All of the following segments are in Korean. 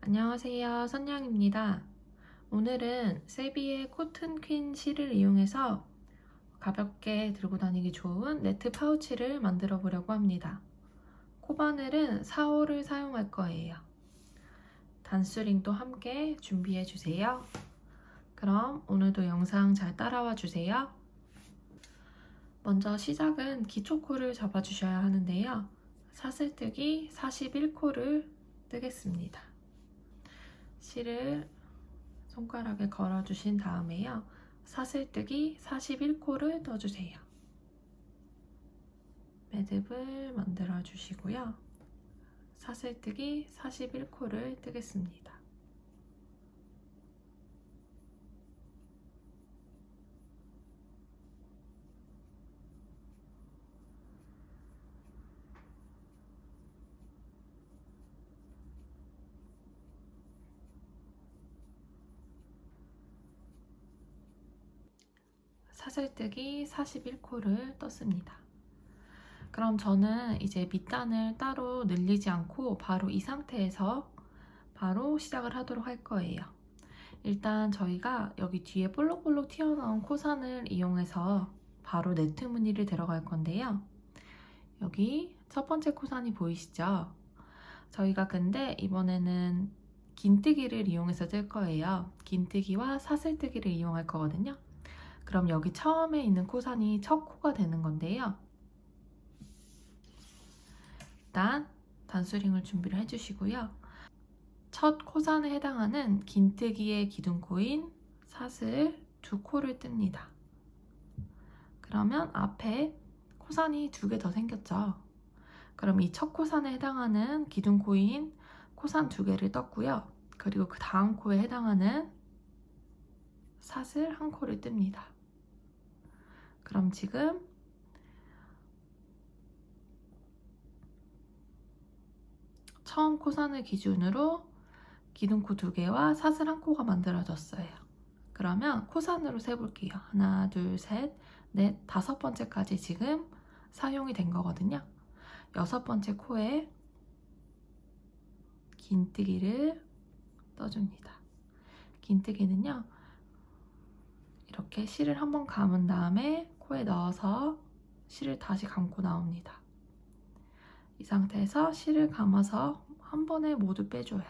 안녕하세요. 선영입니다. 오늘은 세비의 코튼 퀸 실을 이용해서 가볍게 들고 다니기 좋은 네트 파우치를 만들어 보려고 합니다. 코바늘은 4호를 사용할 거예요. 단수링도 함께 준비해 주세요. 그럼 오늘도 영상 잘 따라와 주세요. 먼저 시작은 기초코를 잡아주셔야 하는데요. 사슬뜨기 41코를 뜨겠습니다. 실을 손가락에 걸어주신 다음에요. 사슬뜨기 41코를 떠주세요. 매듭을 만들어 주시고요. 사슬뜨기 41코를 뜨겠습니다. 사 슬뜨기 41코를 떴습니다. 그럼 저는 이제 밑단을 따로 늘리지 않고 바로 이 상태에서 바로 시작을 하도록 할 거예요. 일단 저희가 여기 뒤에 볼록볼록 튀어나온 코산을 이용해서 바로 네트 무늬를 들어갈 건데요. 여기 첫 번째 코산이 보이시죠? 저희가 근데 이번에는 긴뜨기를 이용해서 뜰 거예요. 긴뜨기와 사슬뜨기를 이용할 거거든요. 그럼 여기 처음에 있는 코산이 첫 코가 되는 건데요. 일단 단수링을 준비를 해주시고요. 첫 코산에 해당하는 긴뜨기의 기둥코인 사슬 두 코를 뜹니다. 그러면 앞에 코산이 두 개 더 생겼죠. 그럼 이 첫 코산에 해당하는 기둥코인 코산 두 개를 떴고요. 그리고 그 다음 코에 해당하는 사슬 한 코를 뜹니다. 그럼 지금 처음 코산을 기준으로 기둥코 두 개와 사슬 한 코가 만들어졌어요. 그러면 코산으로 세볼게요. 하나, 둘, 셋, 넷, 다섯 번째까지 지금 사용이 된 거거든요. 여섯 번째 코에 긴뜨기를 떠줍니다. 긴뜨기는요, 이렇게 실을 한번 감은 다음에 코에 넣어서 실을 다시 감고 나옵니다. 이 상태에서 실을 감아서 한 번에 모두 빼줘요.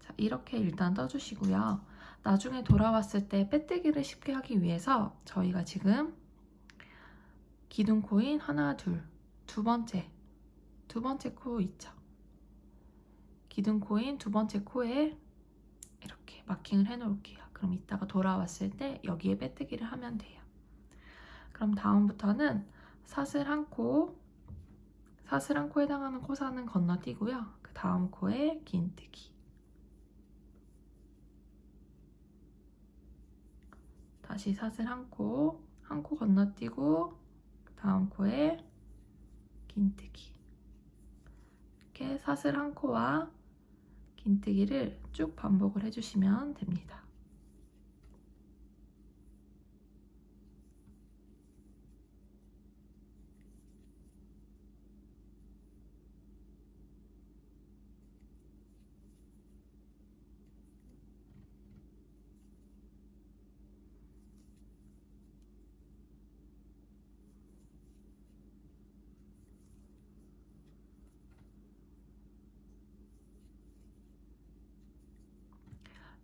자, 이렇게 일단 떠주시고요. 나중에 돌아왔을 때 빼뜨기를 쉽게 하기 위해서 저희가 지금 기둥 코인 하나, 둘, 두 번째, 두 번째 코 있죠. 기둥 코인 두 번째 코에 이렇게 마킹을 해 놓을게요. 그럼 이따가 돌아왔을 때 여기에 빼뜨기를 하면 돼요. 그럼 다음부터는 사슬 한 코, 사슬 한 코에 해당하는 코사는 건너뛰고요. 그 다음 코에 긴뜨기. 다시 사슬 한 코, 한 코 건너뛰고 그 다음 코에 긴뜨기. 이렇게 사슬 한 코와 긴뜨기를 쭉 반복을 해주시면 됩니다.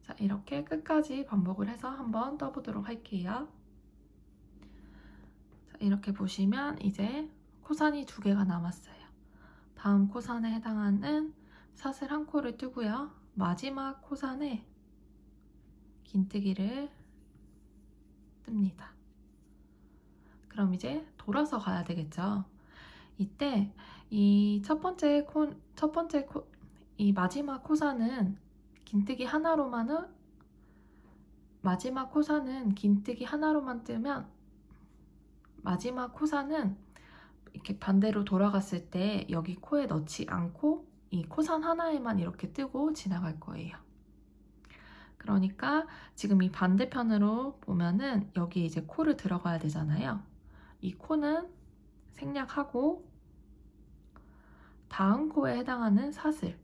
자, 이렇게 끝까지 반복을 해서 한번 떠보도록 할게요. 자, 이렇게 보시면 이제 코산이 두 개가 남았어요. 다음 코산에 해당하는 사슬 한 코를 뜨고요. 마지막 코산에 긴뜨기를 뜹니다. 그럼 이제 돌아서 가야 되겠죠. 이때 이 첫 번째 코, 첫 번째 코, 이 마지막 코산은 긴뜨기 하나로만은 마지막 코사는 긴뜨기 하나로만 뜨면 마지막 코사는 이렇게 반대로 돌아갔을 때 여기 코에 넣지 않고 이 코산 하나에만 이렇게 뜨고 지나갈 거예요. 그러니까 지금 이 반대편으로 보면은 여기 이제 코를 들어가야 되잖아요. 이 코는 생략하고 다음 코에 해당하는 사슬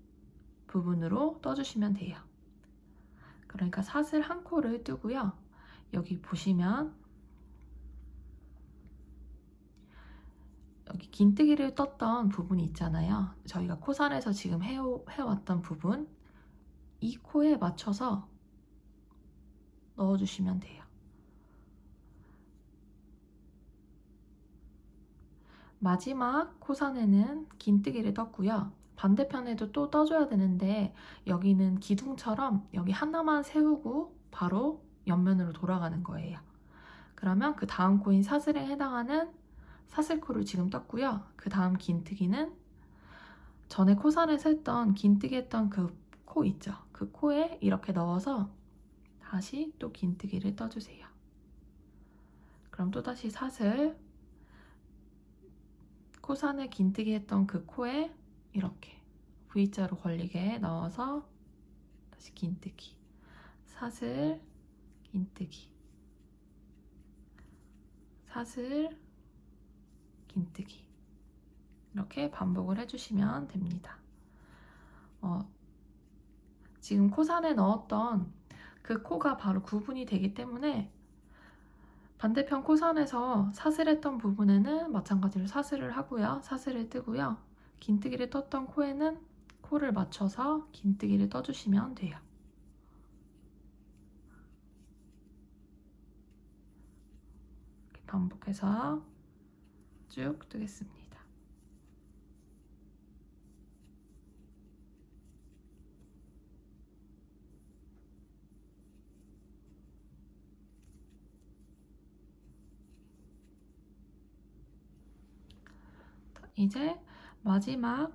부분으로 떠주시면 돼요. 그러니까 사슬 한 코를 뜨고요. 여기 보시면 여기 긴뜨기를 떴던 부분이 있잖아요. 저희가 코산에서 지금 해오, 해왔던 부분 이 코에 맞춰서 넣어주시면 돼요. 마지막 코산에는 긴뜨기를 떴고요. 반대편에도 또 떠줘야 되는데 여기는 기둥처럼 여기 하나만 세우고 바로 옆면으로 돌아가는 거예요. 그러면 그 다음 코인 사슬에 해당하는 사슬코를 지금 떴고요. 그 다음 긴뜨기는 전에 코산에서 했던 긴뜨기 했던 그 코 있죠. 그 코에 이렇게 넣어서 다시 또 긴뜨기를 떠주세요. 그럼 또다시 사슬 코산에 긴뜨기 했던 그 코에 이렇게 V자로 걸리게 넣어서 다시 긴뜨기 사슬 긴뜨기 사슬 긴뜨기 이렇게 반복을 해주시면 됩니다. 어, 지금 코산에 넣었던 그 코가 바로 구분이 되기 때문에 반대편 코산에서 사슬했던 부분에는 마찬가지로 사슬을 하고요. 사슬을 뜨고요. 긴뜨기를 떴던 코에는 코를 맞춰서 긴뜨기를 떠주시면 돼요. 이렇게 반복해서 쭉 뜨겠습니다. 이제 마지막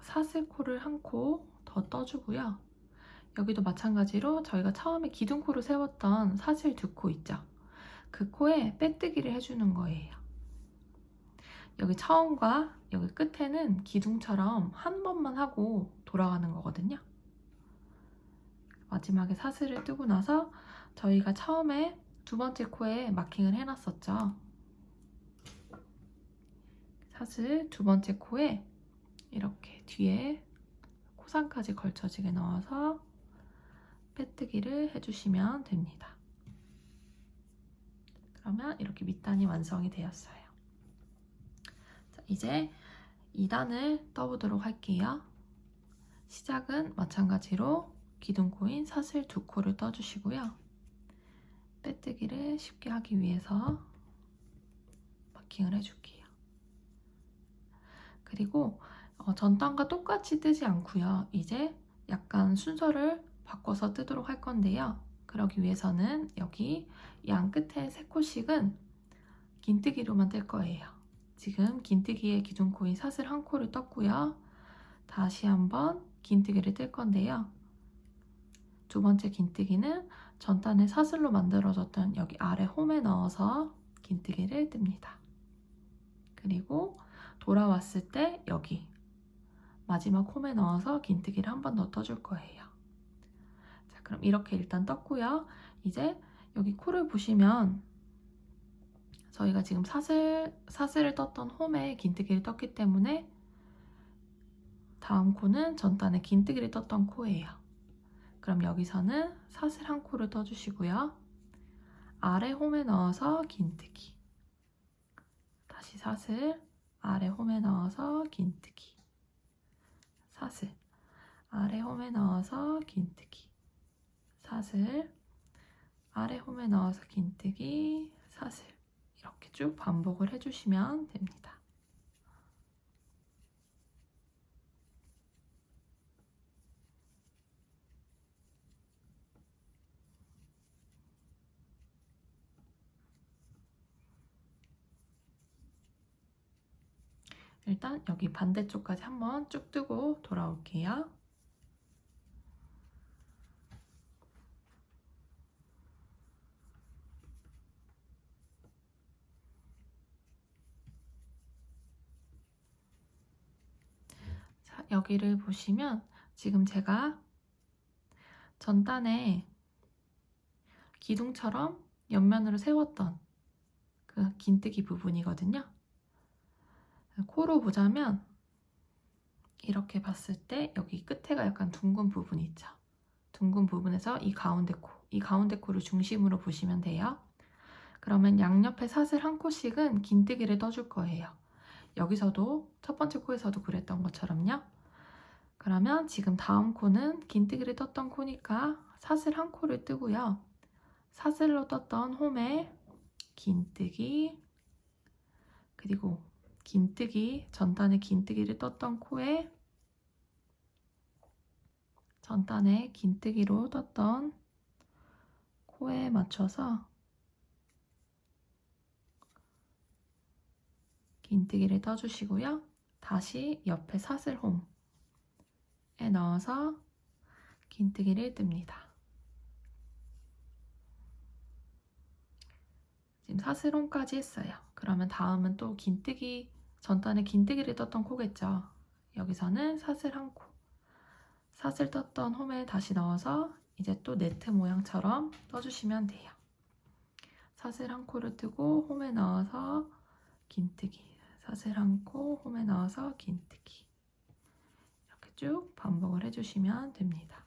사슬코를 한 코 더 떠주고요. 여기도 마찬가지로 저희가 처음에 기둥코로 세웠던 사슬 두 코 있죠. 그 코에 빼뜨기를 해주는 거예요. 여기 처음과 여기 끝에는 기둥처럼 한 번만 하고 돌아가는 거거든요. 마지막에 사슬을 뜨고 나서 저희가 처음에 두 번째 코에 마킹을 해놨었죠. 사슬 두 번째 코에 이렇게 뒤에 코상까지 걸쳐지게 넣어서 빼뜨기를 해주시면 됩니다. 그러면 이렇게 밑단이 완성이 되었어요. 자, 이제 2단을 떠보도록 할게요. 시작은 마찬가지로 기둥코인 사슬 두 코를 떠주시고요. 빼뜨기를 쉽게 하기 위해서 마킹을 해줄게요. 그리고 어, 전단과 똑같이 뜨지 않고요. 이제 약간 순서를 바꿔서 뜨도록 할 건데요. 그러기 위해서는 여기 양 끝에 세 코씩은 긴뜨기로만 뜰 거예요. 지금 긴뜨기의 기존 코인 사슬 한 코를 떴고요. 다시 한번 긴뜨기를 뜰 건데요. 두 번째 긴뜨기는 전단에 사슬로 만들어졌던 여기 아래 홈에 넣어서 긴뜨기를 뜹니다. 그리고 돌아왔을 때 여기 마지막 홈에 넣어서 긴뜨기를 한 번 더 떠줄 거예요. 자, 그럼 이렇게 일단 떴고요. 이제 여기 코를 보시면 저희가 지금 사슬, 사슬을 떴던 홈에 긴뜨기를 떴기 때문에 다음 코는 전단에 긴뜨기를 떴던 코예요. 그럼 여기서는 사슬 한 코를 떠주시고요. 아래 홈에 넣어서 긴뜨기. 다시 사슬, 아래 홈에 넣어서 긴뜨기. 사슬, 아래 홈에 넣어서 긴뜨기. 사슬, 아래 홈에 넣어서 긴뜨기, 사슬. 이렇게 쭉 반복을 해주시면 됩니다. 일단 여기 반대쪽까지 한번 쭉 뜨고 돌아올게요. 자, 여기를 보시면 지금 제가 전단에 기둥처럼 옆면으로 세웠던 그 긴뜨기 부분이거든요. 코로 보자면 이렇게 봤을 때 여기 끝에가 약간 둥근 부분이 있죠. 둥근 부분에서 이 가운데 코, 이 가운데 코를 중심으로 보시면 돼요. 그러면 양옆에 사슬 한 코씩은 긴뜨기를 떠줄 거예요. 여기서도 첫 번째 코에서도 그랬던 것처럼요. 그러면 지금 다음 코는 긴뜨기를 떴던 코니까 사슬 한 코를 뜨고요. 사슬로 떴던 홈에 긴뜨기 그리고 긴뜨기 전단에 긴뜨기를 떴던 코에 전단에 긴뜨기로 떴던 코에 맞춰서 긴뜨기를 떠주시고요. 다시 옆에 사슬홈에 넣어서 긴뜨기를 뜹니다. 지금 사슬홈까지 했어요. 그러면 다음은 또 긴뜨기 전단에 긴뜨기를 떴던 코겠죠. 여기서는 사슬 한 코. 사슬 떴던 홈에 다시 넣어서 이제 또 네트 모양처럼 떠주시면 돼요. 사슬 한 코를 뜨고 홈에 넣어서 긴뜨기. 사슬 한 코, 홈에 넣어서 긴뜨기. 이렇게 쭉 반복을 해주시면 됩니다.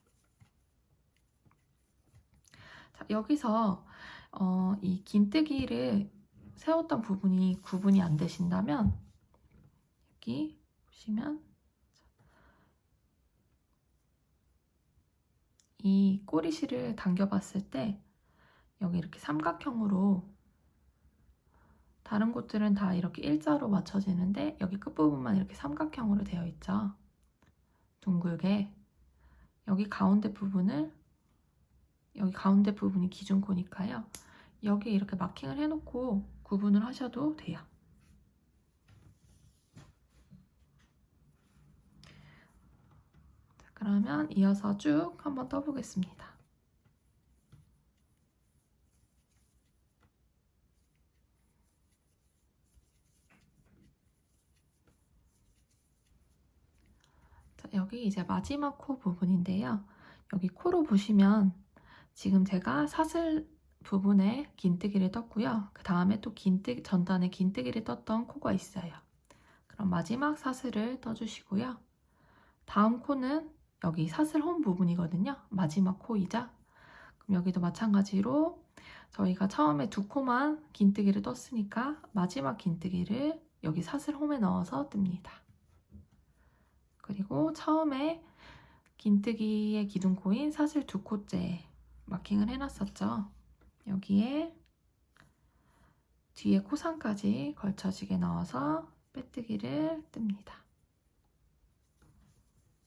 자, 여기서 어, 이 긴뜨기를 세웠던 부분이 구분이 안 되신다면 여기 보시면 이 꼬리실을 당겨봤을 때 여기 이렇게 삼각형으로 다른 곳들은 다 이렇게 일자로 맞춰지는데 여기 끝부분만 이렇게 삼각형으로 되어 있죠. 둥글게 여기 가운데 부분을 여기 가운데 부분이 기준코니까요. 여기 이렇게 마킹을 해놓고 구분을 하셔도 돼요. 자, 그러면 이어서 쭉 한번 떠보겠습니다. 자, 여기 이제 마지막 코 부분인데요. 여기 코로 보시면 지금 제가 사슬 부분에 긴뜨기를 떴고요. 그 다음에 또 긴뜨기, 전단에 긴뜨기를 떴던 코가 있어요. 그럼 마지막 사슬을 떠주시고요. 다음 코는 여기 사슬 홈 부분이거든요. 마지막 코이자. 그럼 여기도 마찬가지로 저희가 처음에 두 코만 긴뜨기를 떴으니까 마지막 긴뜨기를 여기 사슬 홈에 넣어서 뜹니다. 그리고 처음에 긴뜨기의 기둥코인 사슬 두 코째 마킹을 해놨었죠. 여기에 뒤에 코상까지 걸쳐지게 넣어서 빼뜨기를 뜹니다.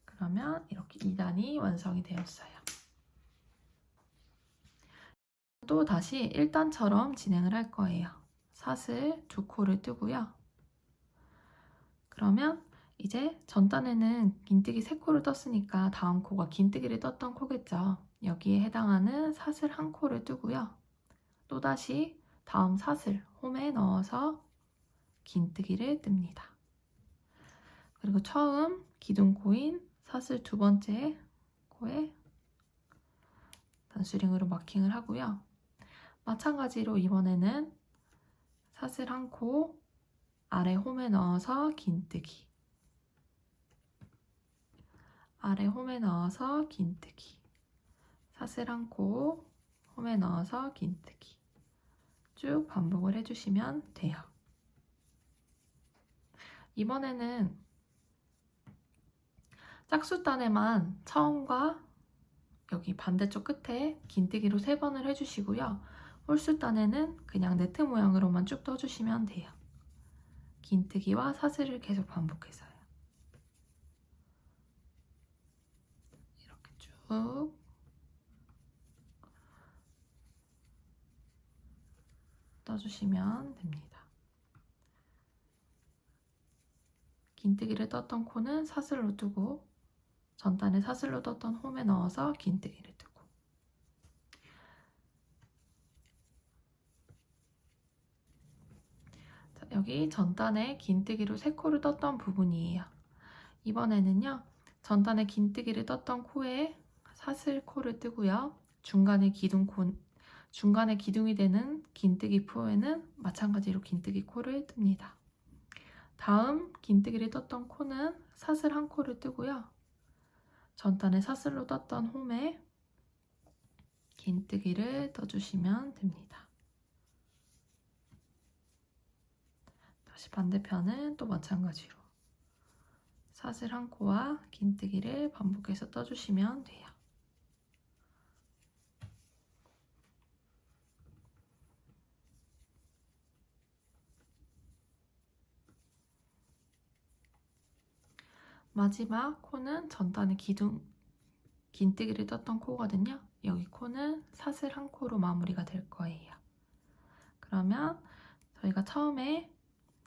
그러면 이렇게 2단이 완성이 되었어요. 또 다시 1단처럼 진행을 할 거예요. 사슬 두 코를 뜨고요. 그러면 이제 전단에는 긴뜨기 3코를 떴으니까 다음 코가 긴뜨기를 떴던 코겠죠. 여기에 해당하는 사슬 한 코를 뜨고요. 또다시 다음 사슬 홈에 넣어서 긴뜨기를 뜹니다. 그리고 처음 기둥코인 사슬 두 번째 코에 단수링으로 마킹을 하고요. 마찬가지로 이번에는 사슬 한 코 아래 홈에 넣어서 긴뜨기 아래 홈에 넣어서 긴뜨기 사슬 한 코 홈에 넣어서 긴뜨기 쭉 반복을 해주시면 돼요. 이번에는 짝수단에만 처음과 여기 반대쪽 끝에 긴뜨기로 세 번을 해주시고요. 홀수단에는 그냥 네트 모양으로만 쭉 떠주시면 돼요. 긴뜨기와 사슬을 계속 반복해서요. 이렇게 쭉 떠주시면 됩니다. 긴뜨기를 떴던 코는 사슬로 뜨고 전단에 사슬로 떴던 홈에 넣어서 긴뜨기를 뜨고 자, 여기 전단에 긴뜨기로 3코를 떴던 부분이에요. 이번에는요. 전단에 긴뜨기를 떴던 코에 사슬 코를 뜨고요. 중간에 기둥 코 중간에 기둥이 되는 긴뜨기 포에는 마찬가지로 긴뜨기 코를 뜹니다. 다음 긴뜨기를 떴던 코는 사슬 한 코를 뜨고요. 전단에 사슬로 떴던 홈에 긴뜨기를 떠주시면 됩니다. 다시 반대편은 또 마찬가지로 사슬 한 코와 긴뜨기를 반복해서 떠주시면 돼요. 마지막 코는 전단에 기둥 긴뜨기를 떴던 코거든요. 여기 코는 사슬 한 코로 마무리가 될 거예요. 그러면 저희가 처음에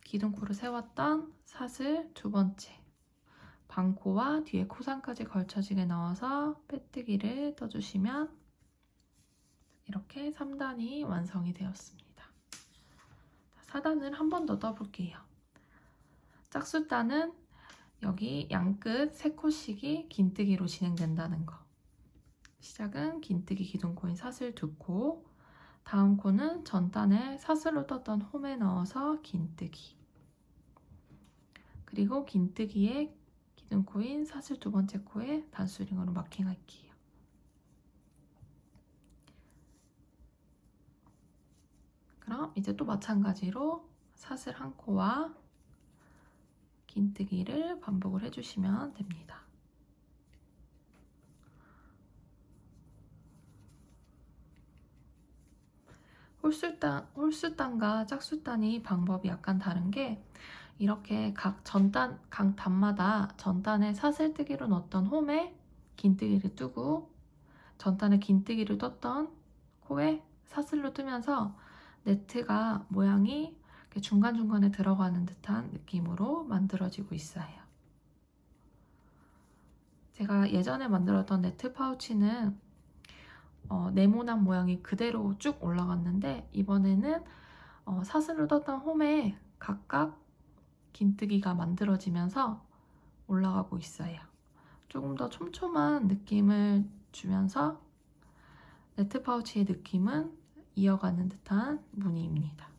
기둥코를 세웠던 사슬 두 번째 반코와 뒤에 코상까지 걸쳐지게 넣어서 빼뜨기를 떠주시면 이렇게 3단이 완성이 되었습니다. 4단을 한 번 더 떠볼게요. 짝수단은 여기 양끝 3코씩이 긴뜨기로 진행된다는 거. 시작은 긴뜨기 기둥코인 사슬 2코, 다음 코는 전단에 사슬로 떴던 홈에 넣어서 긴뜨기. 그리고 긴뜨기에 기둥코인 사슬 두 번째 코에 단수링으로 마킹할게요. 그럼 이제 또 마찬가지로 사슬 한 코와 긴뜨기를 반복을 해주시면 됩니다. 홀수단, 홀수단과 짝수단이 방법이 약간 다른 게 이렇게 각 전단, 각 단마다 전단에 사슬뜨기로 넣었던 홈에 긴뜨기를 뜨고 전단에 긴뜨기를 떴던 코에 사슬로 뜨면서 네트가 모양이 중간중간에 들어가는 듯한 느낌으로 만들어지고 있어요. 제가 예전에 만들었던 네트 파우치는 어, 네모난 모양이 그대로 쭉 올라갔는데 이번에는 어, 사슬로 떴던 홈에 각각 긴뜨기가 만들어지면서 올라가고 있어요. 조금 더 촘촘한 느낌을 주면서 네트 파우치의 느낌은 이어가는 듯한 무늬입니다.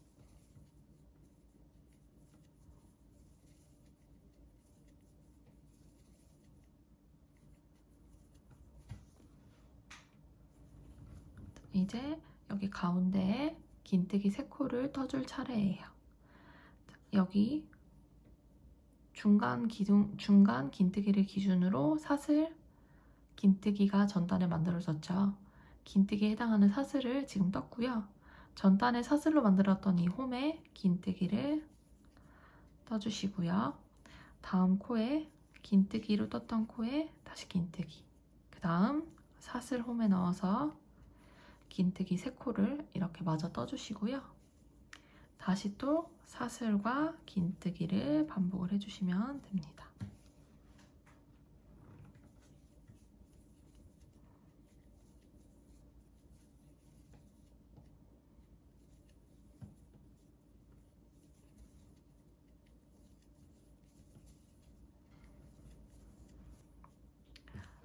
이제 여기 가운데에 긴뜨기 3코를 떠줄 차례예요. 여기 중간 기둥, 중간 긴뜨기를 기준으로 사슬 긴뜨기가 전단에 만들어졌죠. 긴뜨기에 해당하는 사슬을 지금 떴고요. 전단에 사슬로 만들었던 이 홈에 긴뜨기를 떠주시고요. 다음 코에 긴뜨기로 떴던 코에 다시 긴뜨기. 그 다음 사슬 홈에 넣어서 긴뜨기 3코를 이렇게 마저 떠주시고요. 다시 또 사슬과 긴뜨기를 반복을 해주시면 됩니다.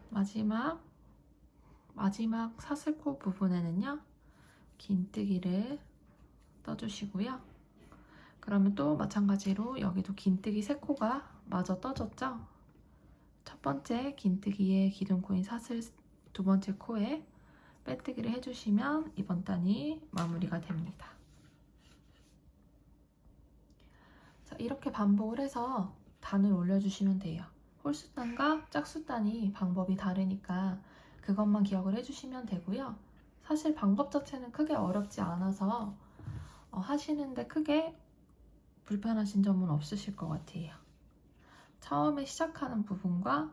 마지막 마지막 사슬코 부분에는요 긴뜨기를 떠주시고요. 그러면 또 마찬가지로 여기도 긴뜨기 3코가 마저 떠졌죠? 첫 번째 긴뜨기의 기둥코인 사슬 두 번째 코에 빼뜨기를 해주시면 이번 단이 마무리가 됩니다. 자, 이렇게 반복을 해서 단을 올려주시면 돼요. 홀수단과 짝수단이 방법이 다르니까 그것만 기억을 해주시면 되고요. 사실 방법 자체는 크게 어렵지 않아서 어, 하시는데 크게 불편하신 점은 없으실 것 같아요. 처음에 시작하는 부분과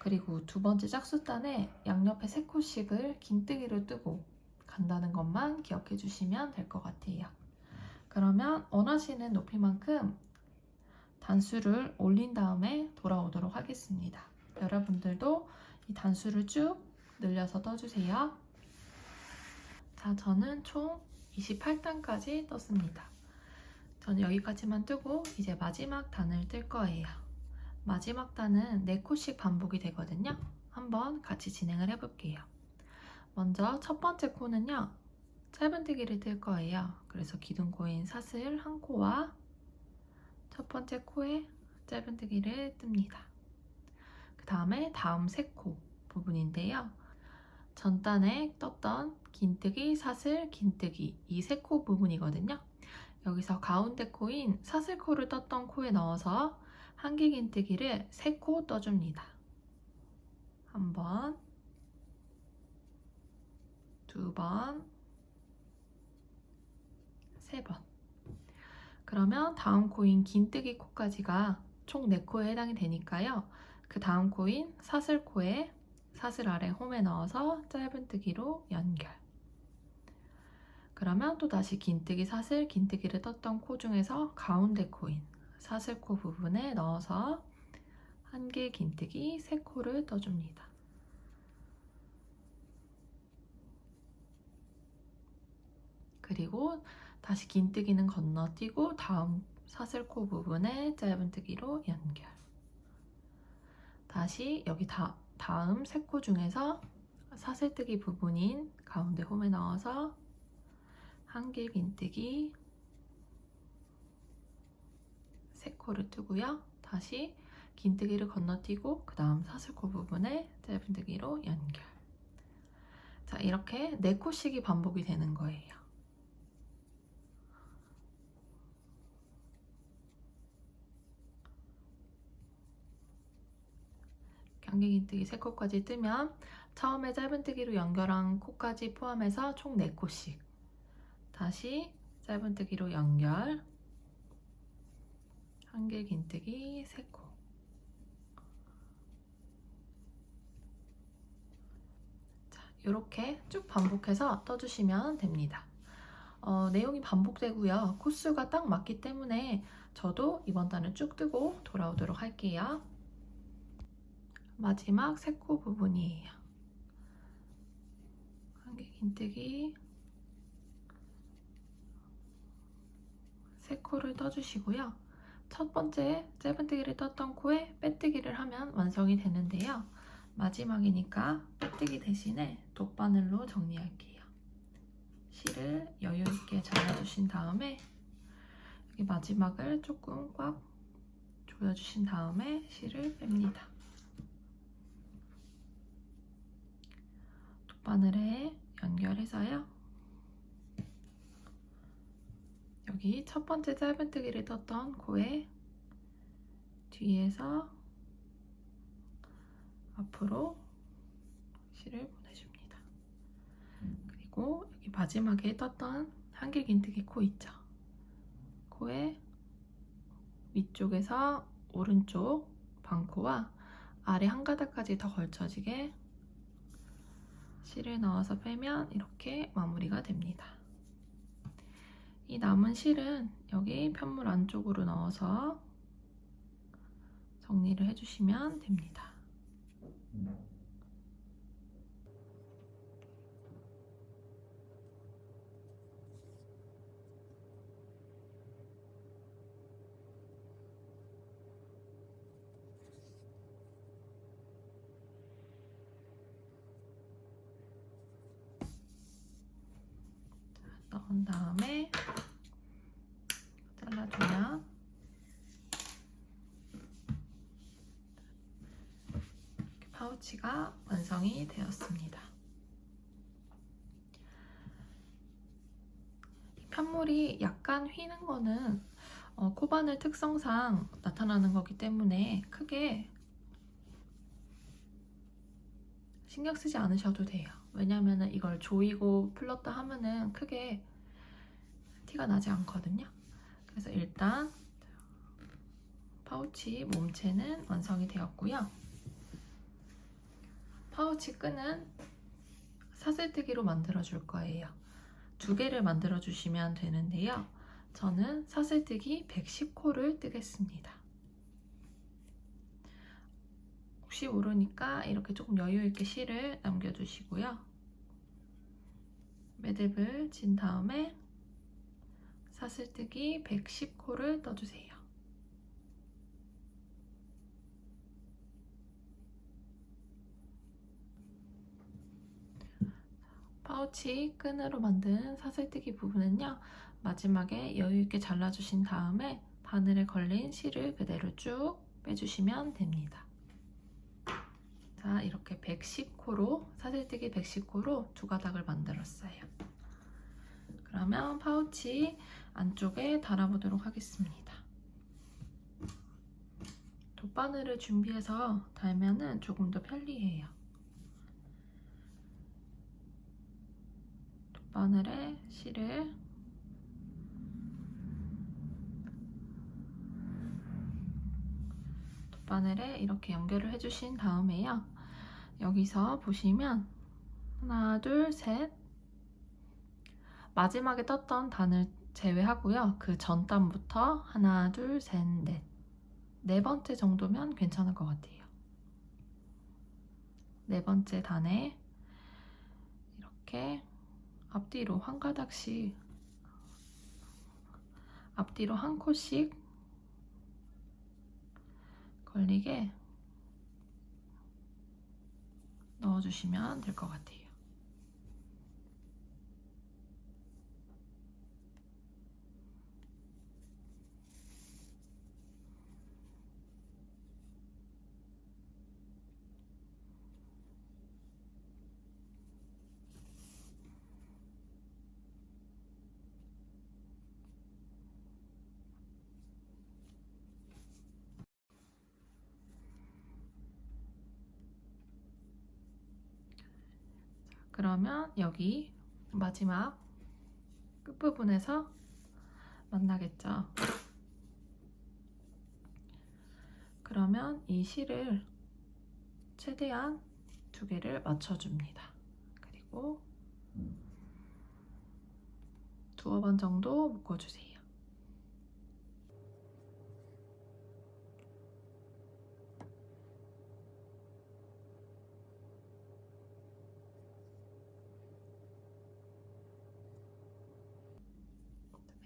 그리고 두 번째 짝수단에 양옆에 세 코씩을 긴뜨기를 뜨고 간다는 것만 기억해 주시면 될 것 같아요. 그러면 원하시는 높이만큼 단수를 올린 다음에 돌아오도록 하겠습니다. 여러분들도 이 단수를 쭉 늘려서 떠주세요. 자, 저는 총 28단까지 떴습니다. 저는 여기까지만 뜨고 이제 마지막 단을 뜰 거예요. 마지막 단은 4코씩 반복이 되거든요. 한번 같이 진행을 해볼게요. 먼저 첫 번째 코는요. 짧은뜨기를 뜰 거예요. 그래서 기둥코인 사슬 한 코와 첫 번째 코에 짧은뜨기를 뜹니다. 그 다음에 다음 세 코 부분인데요. 전단에 떴던 긴뜨기, 사슬, 긴뜨기 이 세 코 부분이거든요. 여기서 가운데 코인 사슬코를 떴던 코에 넣어서 한길 긴뜨기를 세 코 떠줍니다. 한 번, 두 번, 세 번. 그러면 다음 코인 긴뜨기 코까지가 총 4코에 해당이 되니까요. 그 다음 코인 사슬코에 사슬 아래 홈에 넣어서 짧은뜨기로 연결. 그러면 또 다시 긴뜨기 사슬 긴뜨기를 떴던 코 중에서 가운데 코인 사슬 코 부분에 넣어서 한 개 긴뜨기 세 코를 떠줍니다. 그리고 다시 긴뜨기는 건너뛰고 다음 사슬코 부분에 짧은뜨기로 연결. 다시 여기 다, 다음 세 코 중에서 사슬뜨기 부분인 가운데 홈에 넣어서 한 길 긴뜨기 세 코를 뜨고요. 다시 긴뜨기를 건너뛰고 그 다음 사슬코 부분에 짧은뜨기로 연결. 자 이렇게 네 코씩이 반복이 되는 거예요. 경계긴뜨기 3코까지 뜨면 처음에 짧은뜨기로 연결한 코까지 포함해서 총 4코씩 다시 짧은뜨기로 연결 한길 긴뜨기 3코 자, 이렇게 쭉 반복해서 떠주시면 됩니다. 어, 내용이 반복되고요. 코수가 딱 맞기 때문에 저도 이번 단을 쭉 뜨고 돌아오도록 할게요. 마지막 세 코 부분이에요. 한 개 긴뜨기 세 코를 떠주시고요. 첫 번째 짧은뜨기를 떴던 코에 빼뜨기를 하면 완성이 되는데요. 마지막이니까 빼뜨기 대신에 돗바늘로 정리할게요. 실을 여유 있게 잘라주신 다음에 마지막을 조금 꽉 조여주신 다음에 실을 뺍니다. 바늘에 연결해서요. 여기 첫 번째 짧은뜨기를 떴던 코에 뒤에서 앞으로 실을 보내줍니다. 그리고 여기 마지막에 떴던 한길 긴뜨기 코 있죠? 코에 위쪽에서 오른쪽 반코와 아래 한 가닥까지 더 걸쳐지게 실을 넣어서 빼면 이렇게 마무리가 됩니다. 이 남은 실은 여기 편물 안쪽으로 넣어서 정리를 해주시면 됩니다. 넣은 다음에 잘라주면 이렇게 파우치가 완성이 되었습니다. 편물이 약간 휘는 거는 어, 코바늘 특성상 나타나는 거기 때문에 크게 신경 쓰지 않으셔도 돼요. 왜냐면은 이걸 조이고 풀렀다 하면은 크게 티가 나지 않거든요. 그래서 일단 파우치 몸체는 완성이 되었고요. 파우치 끈은 사슬뜨기로 만들어 줄 거예요. 두 개를 만들어 주시면 되는데요. 저는 사슬뜨기 110코를 뜨겠습니다. 혹시 모르니까 이렇게 조금 여유 있게 실을 남겨주시고요. 매듭을 진 다음에 사슬뜨기 110코를 떠주세요. 파우치 끈으로 만든 사슬뜨기 부분은요. 마지막에 여유있게 잘라주신 다음에 바늘에 걸린 실을 그대로 쭉 빼주시면 됩니다. 자, 이렇게 110코로, 사슬뜨기 110코로 두 가닥을 만들었어요. 그러면 파우치 안쪽에 달아보도록 하겠습니다. 돗바늘을 준비해서 달면은 조금 더 편리해요. 돗바늘에 실을 돗바늘에 이렇게 연결을 해주신 다음에요. 여기서 보시면 하나, 둘, 셋 마지막에 떴던 단을 제외하고요. 그 전 단부터 하나, 둘, 셋, 넷 네 번째 정도면 괜찮을 것 같아요. 네 번째 단에 이렇게 앞뒤로 한 가닥씩 앞뒤로 한 코씩 걸리게 넣어주시면 될 것 같아요. 그러면 여기 마지막 끝부분에서 만나겠죠. 그러면 이 실을 최대한 두 개를 맞춰줍니다. 그리고 두어 번 정도 묶어주세요.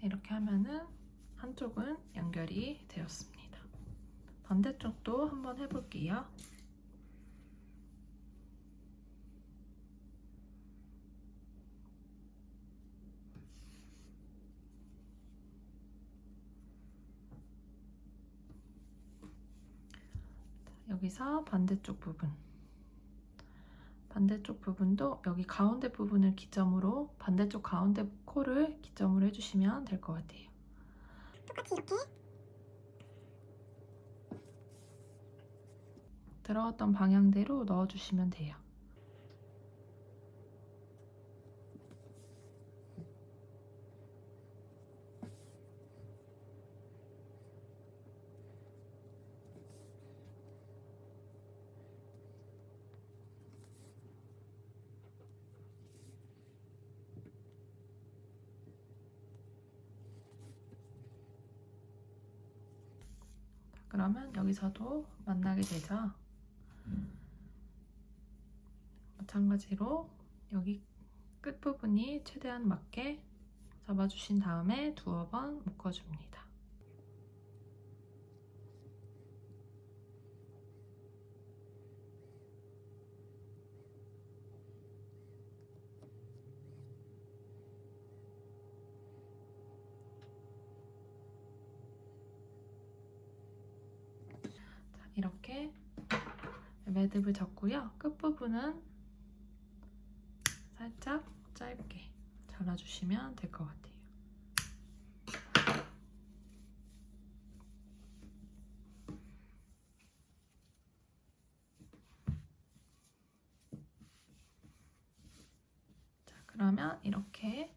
이렇게 하면은 한쪽은 연결이 되었습니다. 반대쪽도 한번 해볼게요. 여기서 반대쪽 부분 반대쪽 부분도 여기 가운데 부분을 기점으로 반대쪽 가운데 코를 기점으로 해주시면 될 것 같아요. 똑같이 이렇게 들어갔던 방향대로 넣어주시면 돼요. 그러면 여기서도 만나게 되죠. 마찬가지로 여기 끝부분이 최대한 맞게 잡아주신 다음에 두어 번 묶어줍니다. 자, 이렇게 매듭을 졌고요. 끝부분은 살짝 짧게 잘라주시면 될 것 같아요. 자, 그러면 이렇게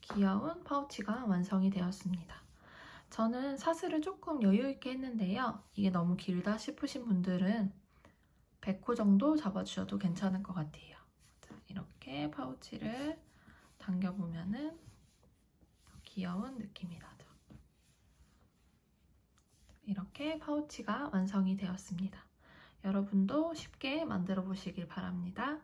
귀여운 파우치가 완성이 되었습니다. 저는 사슬을 조금 여유 있게 했는데요. 이게 너무 길다 싶으신 분들은 100호 정도 잡아주셔도 괜찮을 것 같아요. 자, 이렇게 파우치를 당겨보면은 귀여운 느낌이 나죠. 이렇게 파우치가 완성이 되었습니다. 여러분도 쉽게 만들어 보시길 바랍니다.